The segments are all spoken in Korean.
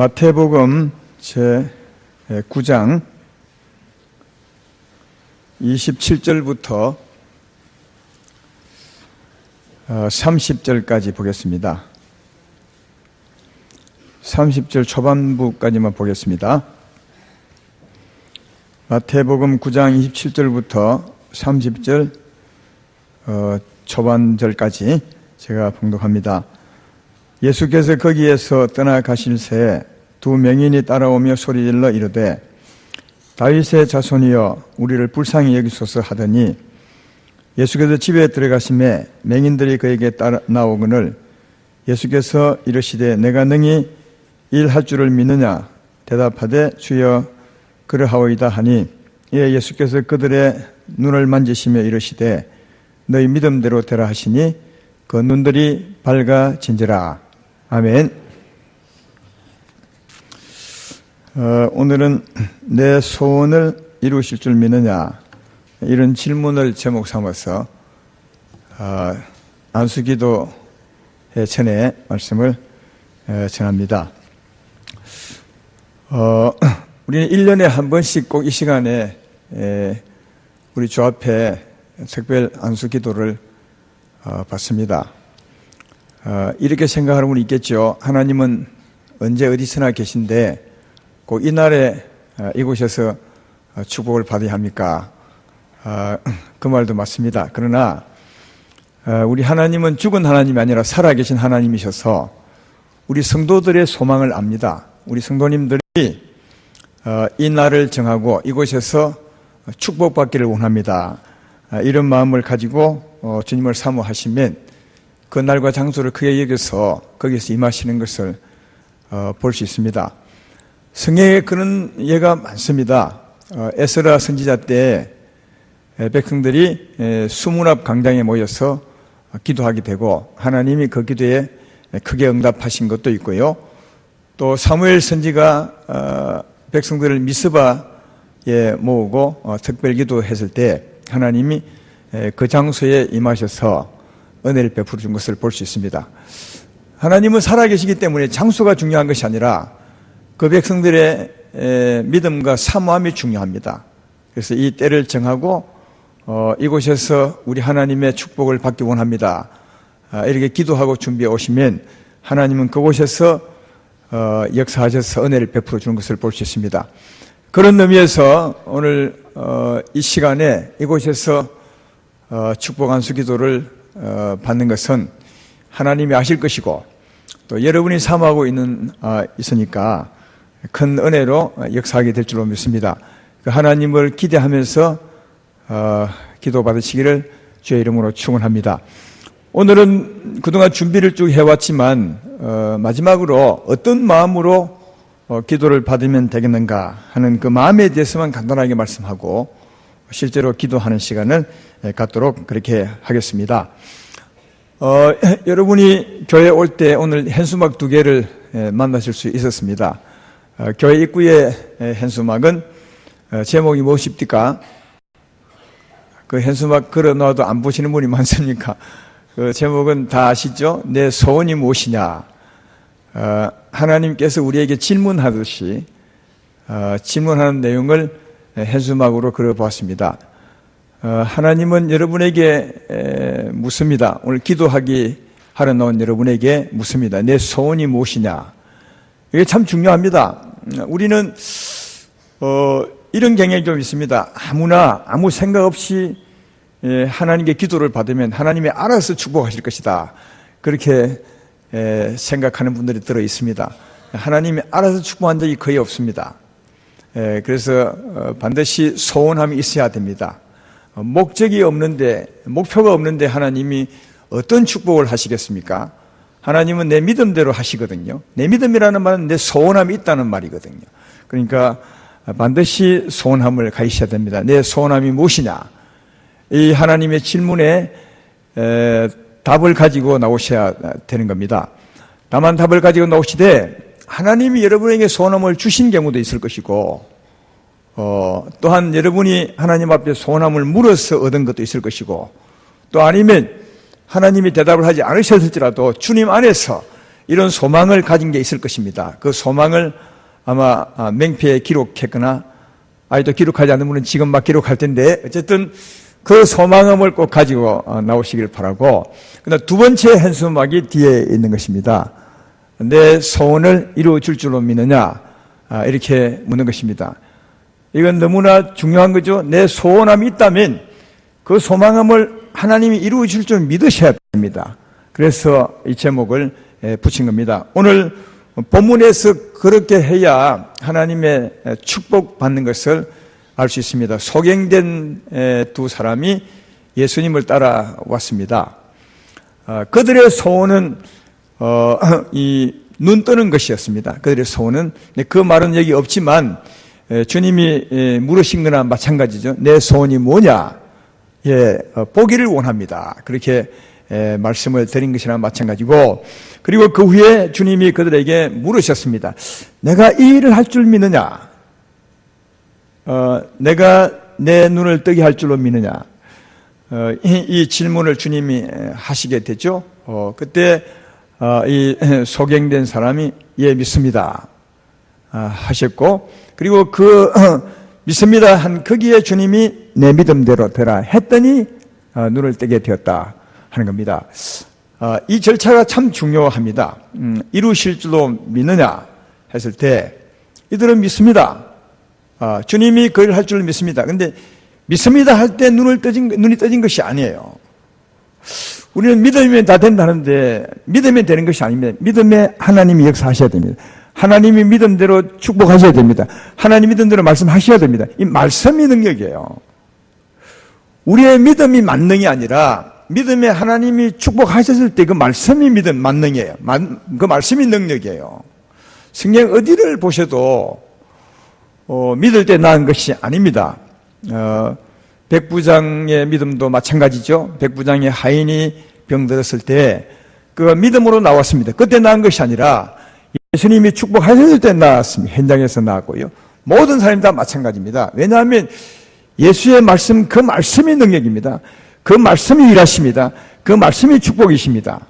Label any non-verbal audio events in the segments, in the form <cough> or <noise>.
마태복음 제 9장 27절부터 30절까지 보겠습니다. 30절 초반부까지만 보겠습니다. 마태복음 9장 27절부터 30절 어, 초반절까지 제가 봉독합니다. 예수께서 거기에서 떠나가실 새 두 명인이 따라오며 소리질러 이르되 다윗의 자손이여 우리를 불쌍히 여기소서 하더니 예수께서 집에 들어가심에 맹인들이 그에게 따라 나오거늘 예수께서 이르시되 내가 능히 일할 줄을 믿느냐 대답하되 주여 그러하오이다 하니 이에 예수께서 그들의 눈을 만지시며 이르시되 너희 믿음대로 되라 하시니 그 눈들이 밝아진지라 아멘. 어, 오늘은 내 소원을 이루실 줄 믿느냐 이런 질문을 제목 삼아서 어, 안수기도의 전에 말씀을 에, 전합니다. 어, 우리는 1년에 한 번씩 꼭 이 시간에 에, 우리 주 앞에 특별 안수기도를 어, 받습니다. 어, 이렇게 생각하는 분이 있겠죠. 하나님은 언제 어디서나 계신데 꼭 이날에 어, 이곳에서 어, 축복을 받아야 합니까? 어, 그 말도 맞습니다. 그러나 우리 하나님은 죽은 하나님이 아니라 살아계신 하나님이셔서 우리 성도들의 소망을 압니다. 우리 성도님들이 이 날을 정하고 이곳에서 축복받기를 원합니다. 이런 마음을 가지고 주님을 사모하시면 그 날과 장소를 크게 여겨서 거기서 임하시는 것을 볼 수 있습니다. 성경에 그런 예가 많습니다. 어, 에스라 선지자 때 백성들이 수문앞 광장에 모여서 기도하게 되고 하나님이 그 기도에 크게 응답하신 것도 있고요. 또 사무엘 선지가 어, 백성들을 미스바에 모으고 어, 특별 기도했을 때 하나님이 그 장소에 임하셔서 은혜를 베풀어 준 것을 볼 수 있습니다. 하나님은 살아계시기 때문에 장소가 중요한 것이 아니라 그 백성들의 믿음과 사모함이 중요합니다. 그래서 이 때를 정하고 어, 이곳에서 우리 하나님의 축복을 받기 원합니다. 아, 이렇게 기도하고 준비해 오시면 하나님은 그곳에서 어, 역사하셔서 은혜를 베풀어 주는 것을 볼 수 있습니다. 그런 의미에서 오늘 어, 이 시간에 이곳에서 어, 축복 안수 기도를 어, 받는 것은 하나님이 아실 것이고 또 여러분이 삼하고 있는 아, 있으니까 큰 은혜로 역사하게 될 줄로 믿습니다. 그 하나님을 기대하면서 어, 기도 받으시기를 주의 이름으로 축원합니다. 오늘은 그동안 준비를 쭉 해왔지만 어, 마지막으로 어떤 마음으로 어, 기도를 받으면 되겠는가 하는 그 마음에 대해서만 간단하게 말씀하고 실제로 기도하는 시간을 갖도록 그렇게 하겠습니다. 어, 여러분이 교회 올 때 오늘 현수막 두 개를 만나실 수 있었습니다. 어, 교회 입구의 현수막은 어, 제목이 무엇입니까? 그 현수막 걸어 놔도 안 보시는 분이 <laughs> 많습니까? 그 제목은 다 아시죠? 내 소원이 무엇이냐? 어, 하나님께서 우리에게 질문하듯이 질문하는 내용을 현수막으로 그려보았습니다. 하나님은 여러분에게 묻습니다. 오늘 기도하기 하러 나온 여러분에게 묻습니다. 내 소원이 무엇이냐? 이게 참 중요합니다. 우리는 어, 이런 경향이 좀 있습니다. 아무나 아무 생각 없이 예, 하나님께 기도를 받으면 하나님이 알아서 축복하실 것이다. 그렇게 예, 생각하는 분들이 들어 있습니다. 하나님이 알아서 축복한 적이 거의 없습니다. 예, 그래서 어, 반드시 소원함이 있어야 됩니다. 어, 목적이 없는데 목표가 없는데 하나님이 어떤 축복을 하시겠습니까? 하나님은 내 믿음대로 하시거든요. 내 믿음이라는 말은 내 소원함이 있다는 말이거든요. 그러니까 반드시 소원함을 가지셔야 됩니다. 내 소원함이 무엇이냐? 이 하나님의 질문에 에, 답을 가지고 나오셔야 되는 겁니다. 다만 답을 가지고 나오시되 하나님이 여러분에게 소원함을 주신 경우도 있을 것이고 어, 또한 여러분이 하나님 앞에 소원함을 물어서 얻은 것도 있을 것이고 또 아니면 하나님이 대답을 하지 않으셨을지라도 주님 안에서 이런 소망을 가진 게 있을 것입니다. 그 소망을 아마 아, 맹피에 기록했거나 아직도 기록하지 않는 분은 지금 막 기록할 텐데 어쨌든 그 소망음을 꼭 가지고 어, 나오시길 바라고 그다음 두 번째 한수막이 뒤에 있는 것입니다. 내 소원을 이루어 줄 줄로 믿느냐 아, 이렇게 묻는 것입니다. 이건 너무나 중요한 거죠. 내 소원함이 있다면 그 소망함을 하나님이 이루어 줄줄 믿으셔야 됩니다. 그래서 이 제목을 에, 붙인 겁니다. 오늘 본문에서 그렇게 해야 하나님의 축복 받는 것을 알 수 있습니다. 소경된 에, 두 사람이 예수님을 따라왔습니다. 어, 그들의 소원은 어, <laughs> 이눈 뜨는 것이었습니다. 그들의 소원은 네, 그 말은 여기 없지만 에, 주님이 에, 물으신 거나 마찬가지죠. 내 소원이 뭐냐? 예, 어, 보기를 원합니다. 그렇게 에, 말씀을 드린 것이나 마찬가지고 그리고 그 후에 주님이 그들에게 물으셨습니다. 내가 이 일을 할 줄 믿느냐? 어, 내가 내 눈을 뜨게 할 줄로 믿느냐? 어, 이, 이 질문을 주님이 하시게 되죠. 어, 그때 어, 이 <laughs> 소경된 사람이 예 믿습니다 아, 하셨고 그리고 그 <clears throat> 믿습니다 한 거기에 주님이 내 믿음대로 되라 했더니 어, 눈을 뜨게 되었다 하는 겁니다. 어, 이 절차가 참 중요합니다. 음, 이루실 줄로 믿느냐 했을 때 이들은 믿습니다. 어, 주님이 그 일을 할줄 믿습니다. 근데 믿습니다 할 때 눈을 떠진, 눈이 떠진 것이 아니에요. 우리는 믿으면 다 된다는데 믿으면 되는 것이 아닙니다. 믿음에 하나님이 역사하셔야 됩니다. 하나님이 믿음대로 축복하셔야 됩니다. 하나님 믿음대로 말씀하셔야 됩니다. 이 말씀이 능력이에요. 우리의 믿음이 만능이 아니라 믿음에 하나님이 축복하셨을 때 그 말씀이 믿음 만능이에요. 그 말씀이 능력이에요. 성경 어디를 보셔도 어, 믿을 때 나은 것이 아닙니다. 어, 백부장의 믿음도 마찬가지죠. 백부장의 하인이 병들었을 때 그 믿음으로 나왔습니다. 그때 나은 것이 아니라 예수님이 축복하셨을 때 나왔습니다. 현장에서 나왔고요. 모든 사람이 다 마찬가지입니다. 왜냐하면 예수의 말씀, 그 말씀이 능력입니다. 그 말씀이 일하십니다. 그 말씀이 축복이십니다.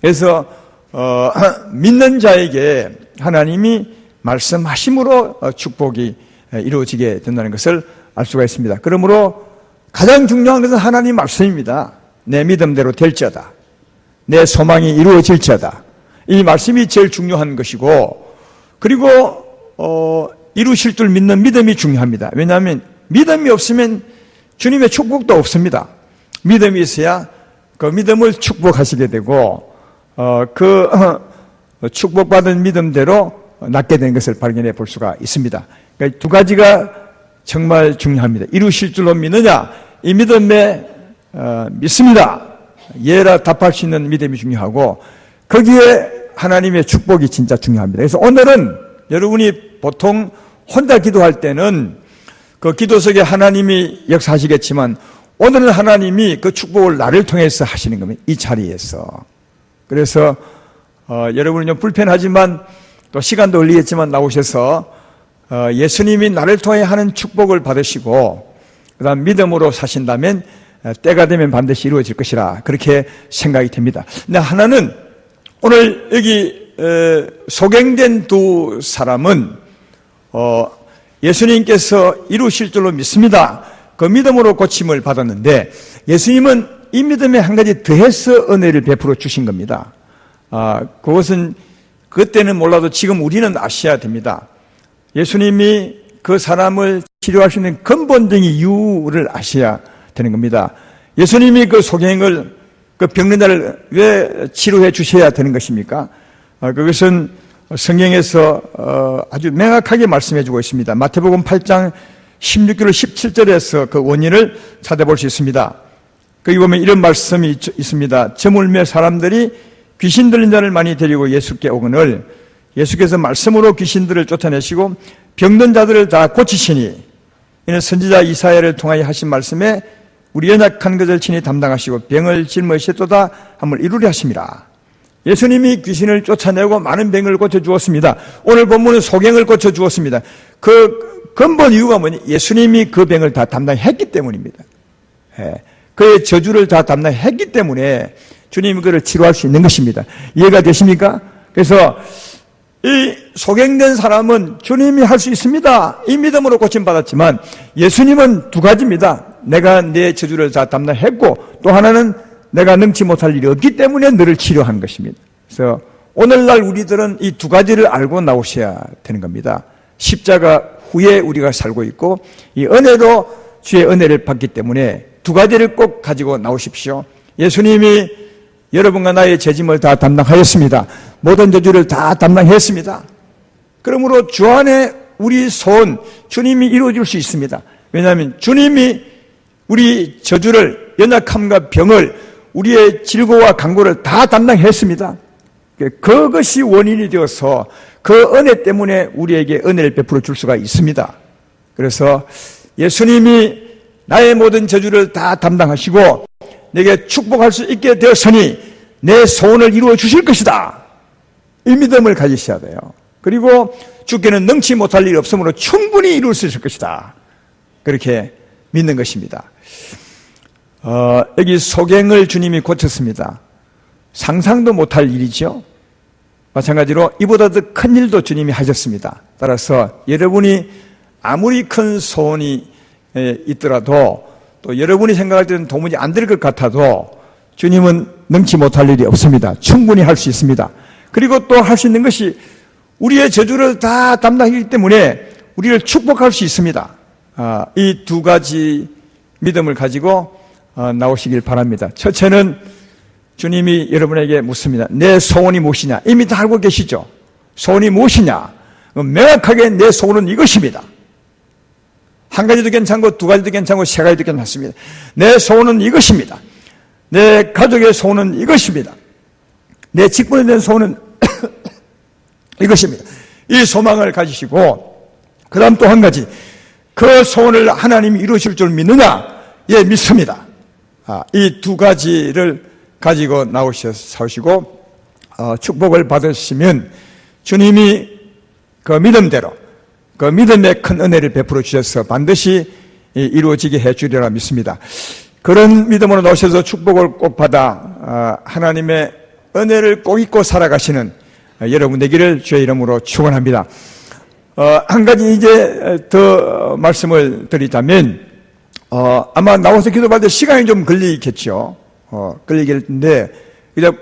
그래서 어, <clears throat> 믿는 자에게 하나님이 말씀하심으로 어, 축복이 이루어지게 된다는 것을 알 수가 있습니다. 그러므로 가장 중요한 것은 하나님 말씀입니다. 내 믿음대로 될지어다. 내 소망이 이루어질지어다. 이 말씀이 제일 중요한 것이고 그리고 어, 이루실 줄 믿는 믿음이 중요합니다. 왜냐하면 믿음이 없으면 주님의 축복도 없습니다. 믿음이 있어야 그 믿음을 축복하시게 되고 어, 그 어, <laughs> 축복받은 믿음대로 낫게 된 것을 발견해 볼 수가 있습니다. 그러니까 두 가지가 정말 중요합니다. 이루실 줄로 믿느냐? 이 믿음에 어, 믿습니다. 예라 답할 수 있는 믿음이 중요하고 거기에 하나님의 축복이 진짜 중요합니다. 그래서 오늘은 여러분이 보통 혼자 기도할 때는 그 기도 속에 하나님이 역사하시겠지만 오늘은 하나님이 그 축복을 나를 통해서 하시는 겁니다. 이 자리에서. 그래서 어, 여러분은 좀 불편하지만 또 시간도 걸리겠지만 나오셔서 어, 예수님이 나를 통해 하는 축복을 받으시고 그다음 믿음으로 사신다면 어, 때가 되면 반드시 이루어질 것이라 그렇게 생각이 됩니다. 근데 하나는 오늘 여기 어, 소갱된 두 사람은 예수님께서 이루실 줄로 믿습니다. 그 믿음으로 고침을 받았는데 예수님은 이 믿음에 한 가지 더해서 은혜를 베풀어 주신 겁니다. 아, 그것은 그때는 몰라도 지금 우리는 아셔야 됩니다. 예수님이 그 사람을 치료할 수 있는 근본적인 이유를 아셔야 되는 겁니다. 예수님이 그 소경을 그 병든 자를 왜 치료해 주셔야 되는 것입니까? 어, 그것은 성경에서 어, 아주 명확하게 말씀해 주고 있습니다. 마태복음 8장 16절 17절에서 그 원인을 찾아볼 수 있습니다. 거기 보면 이런 말씀이 있습니다. 저물며 사람들이 귀신 들린 자를 많이 데리고 예수께 오거늘 예수께서 말씀으로 귀신들을 쫓아내시고 병든 자들을 다 고치시니 이는 선지자 이사야를 통하여 하신 말씀에 우리 연약한 것을 친히 담당하시고 병을 짊으시도다 함을 이루려 하심이라. 예수님이 귀신을 쫓아내고 많은 병을 고쳐주었습니다. 오늘 본문은 소경을 고쳐주었습니다. 그 근본 이유가 뭐니? 예수님이 그 병을 다 담당했기 때문입니다. 예. 그의 저주를 다 담당했기 때문에 주님이 그를 치료할 수 있는 것입니다. 이해가 되십니까? 그래서 이 소경된 사람은 주님이 할 수 있습니다. 이 믿음으로 고침받았지만 예수님은 두 가지입니다. 내가 내 저주를 다 담당했고 또 하나는 내가 능치 못할 일이 없기 때문에 너를 치료한 것입니다. 그래서 오늘날 우리들은 이 두 가지를 알고 나오셔야 되는 겁니다. 십자가 후에 우리가 살고 있고 이 은혜도 주의 은혜를 받기 때문에 두 가지를 꼭 가지고 나오십시오. 예수님이 여러분과 나의 죄짐을 다 담당하였습니다. 모든 저주를 다 담당했습니다. 그러므로 주 안에 우리 소원 주님이 이루어질 수 있습니다. 왜냐하면 주님이 우리 저주를 연약함과 병을 우리의 질고와 강고를 다 담당했습니다. 그것이 원인이 되어서 그 은혜 때문에 우리에게 은혜를 베풀어 줄 수가 있습니다. 그래서 예수님이 나의 모든 저주를 다 담당하시고 내게 축복할 수 있게 되었으니 내 소원을 이루어 주실 것이다. 이 믿음을 가지셔야 돼요. 그리고 주께는 능치 못할 일이 없으므로 충분히 이룰 수 있을 것이다. 그렇게 믿는 것입니다. 어, 여기 소갱을 주님이 고쳤습니다. 상상도 못할 일이죠. 마찬가지로 이보다 더 큰 일도 주님이 하셨습니다. 따라서 여러분이 아무리 큰 소원이 있더라도 또 여러분이 생각할 때는 도무지 안 될 것 같아도 주님은 능치 못할 일이 없습니다. 충분히 할 수 있습니다. 그리고 또 할 수 있는 것이 우리의 저주를 다 담당하기 때문에 우리를 축복할 수 있습니다. 아, 이두 가지 믿음을 가지고 어, 나오시길 바랍니다. 첫째는 주님이 여러분에게 묻습니다. 내 소원이 무엇이냐? 이미 다 알고 계시죠? 소원이 무엇이냐? 명확하게 내 소원은 이것입니다. 한 가지도 괜찮고 두 가지도 괜찮고 세 가지도 괜찮습니다. 내 소원은 이것입니다. 내 가족의 소원은 이것입니다. 내 직분에 대한 소원은 <coughs> 이것입니다. 이 소망을 가지시고 그 다음 또 한 가지 그 소원을 하나님이 이루실 줄 믿느냐? 예, 믿습니다. 아, 이 두 가지를 가지고 나오시고 어, 축복을 받으시면 주님이 그 믿음대로 그 믿음의 큰 은혜를 베풀어 주셔서 반드시 이루어지게 해 주리라 믿습니다. 그런 믿음으로 나오셔서 축복을 꼭 받아 어, 하나님의 은혜를 꼭 잊고 살아가시는 여러분 되기를 주의 이름으로 축원합니다. 어, 한 가지 이제 더 말씀을 드리자면 아마 나와서 기도받을 시간이 좀 걸리겠죠. 어, 끌리겠는데 그냥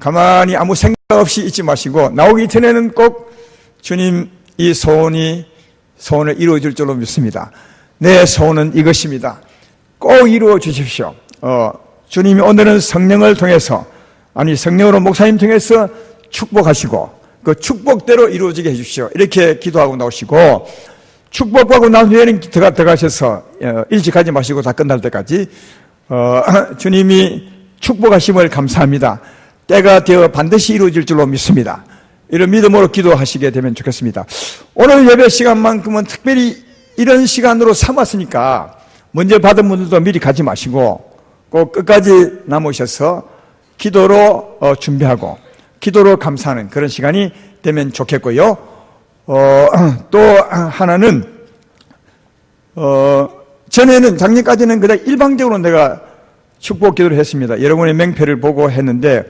가만히 아무 생각 없이 있지 마시고 나오기 전에는 꼭 주님 이 소원이 소원을 이루어 줄 줄로 믿습니다. 내 소원은 이것입니다. 꼭 이루어 주십시오. 어, 주님이 오늘은 성령을 통해서 아니 성령으로 목사님 통해서 축복하시고 그 축복대로 이루어지게 해주십시오. 이렇게 기도하고 나오시고 축복하고 난 후에는 들어가, 들어가셔서 어, 일찍 하지 마시고 다 끝날 때까지 어, <clears throat> 주님이 축복하심을 감사합니다. 때가 되어 반드시 이루어질 줄로 믿습니다. 이런 믿음으로 기도하시게 되면 좋겠습니다. 오늘 예배 시간만큼은 특별히 이런 시간으로 삼았으니까 먼저 받은 분들도 미리 가지 마시고 꼭 끝까지 남으셔서 기도로 어, 준비하고 기도로 감사하는 그런 시간이 되면 좋겠고요. 어, <clears throat> 또 하나는 어, 전에는 작년까지는 그냥 일방적으로 내가 축복 기도를 했습니다. 여러분의 맹패를 보고 했는데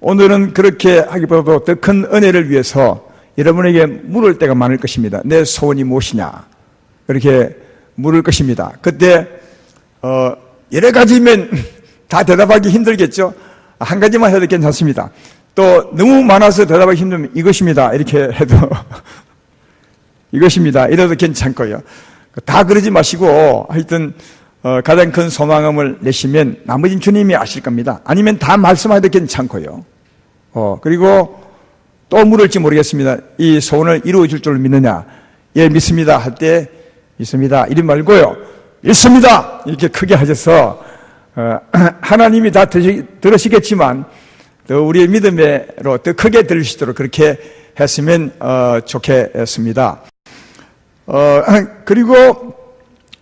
오늘은 그렇게 하기보다도 더 큰 은혜를 위해서 여러분에게 물을 때가 많을 것입니다. 내 소원이 무엇이냐? 그렇게 물을 것입니다. 그때 어, 여러 가지면 <laughs> 다 대답하기 힘들겠죠. 한 가지만 해도 괜찮습니다. 또 너무 많아서 대답하기 힘들면 이것입니다. 이렇게 해도 <laughs> 이것입니다. 이래도 괜찮고요. 다 그러지 마시고 하여튼 어, 가장 큰 소망음을 내시면 나머지는 주님이 아실 겁니다. 아니면 다 말씀하셔도 괜찮고요. 어, 그리고 또 물을지 모르겠습니다. 이 소원을 이루어 줄 줄 믿느냐? 예, 믿습니다. 할 때 믿습니다. 이리 말고요. 믿습니다. 이렇게 크게 하셔서 어, <clears throat> 하나님이 다 들으시겠지만 더 우리의 믿음으로 더 크게 들으시도록 그렇게 했으면 어, 좋겠습니다. 어, <clears throat> 그리고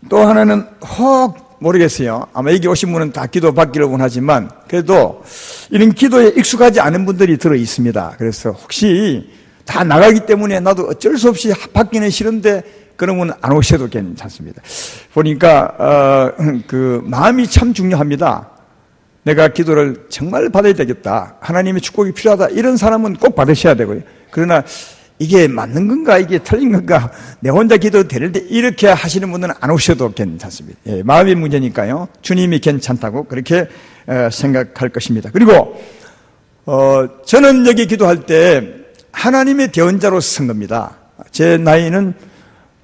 또 하나는 혹 모르겠어요. 아마 여기 오신 분은 다 기도 받기를 원하지만 그래도 이런 기도에 익숙하지 않은 분들이 들어 있습니다. 그래서 혹시 다 나가기 때문에 나도 어쩔 수 없이 받기는 싫은데 그러면 안 오셔도 괜찮습니다. 보니까 어, <clears throat> 그 마음이 참 중요합니다. 내가 기도를 정말 받아야 되겠다. 하나님의 축복이 필요하다. 이런 사람은 꼭 받으셔야 되고요. 그러나 이게 맞는 건가? 이게 틀린 건가? 내 혼자 기도도 되는데 이렇게 하시는 분은 안 오셔도 괜찮습니다. 예, 마음의 문제니까요. 주님이 괜찮다고 그렇게 어, 생각할 것입니다. 그리고 어, 저는 여기 기도할 때 하나님의 대언자로 쓴 겁니다. 제 나이는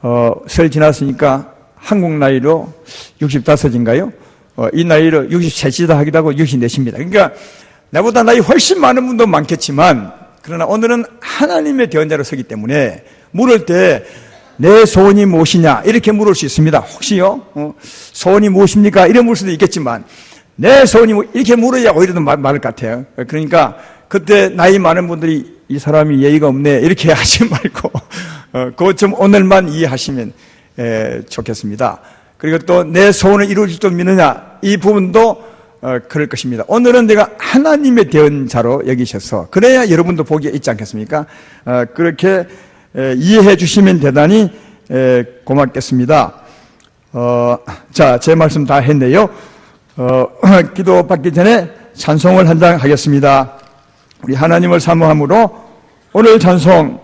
어, 설 지났으니까 한국 나이로 65인가요? 어, 이 나이로 63시다 하기도 하고 64시입니다. 그러니까 나보다 나이 훨씬 많은 분도 많겠지만 그러나 오늘은 하나님의 대언자로 서기 때문에 물을 때 내 소원이 무엇이냐 이렇게 물을 수 있습니다. 혹시요 어, 소원이 무엇입니까? 이래 물을 수도 있겠지만 내 소원이 뭐 이렇게 물어야 오히려 더 말- 많을 것 같아요. 그러니까 그때 나이 많은 분들이 이 사람이 예의가 없네 이렇게 <laughs> 하지 말고 어, 그것 좀 오늘만 이해하시면 에, 좋겠습니다. 그리고 또 내 소원을 이루어질 줄 믿느냐 이 부분도 어, 그럴 것입니다. 오늘은 내가 하나님의 대언 자로 여기셔서 그래야 여러분도 복이 있지 않겠습니까? 어, 그렇게 에, 이해해 주시면 대단히 에, 고맙겠습니다. 어, 자, 제 말씀 다 했네요. 어, <clears throat> 기도 받기 전에 찬송을 한 장 하겠습니다. 우리 하나님을 사모함으로 오늘 찬송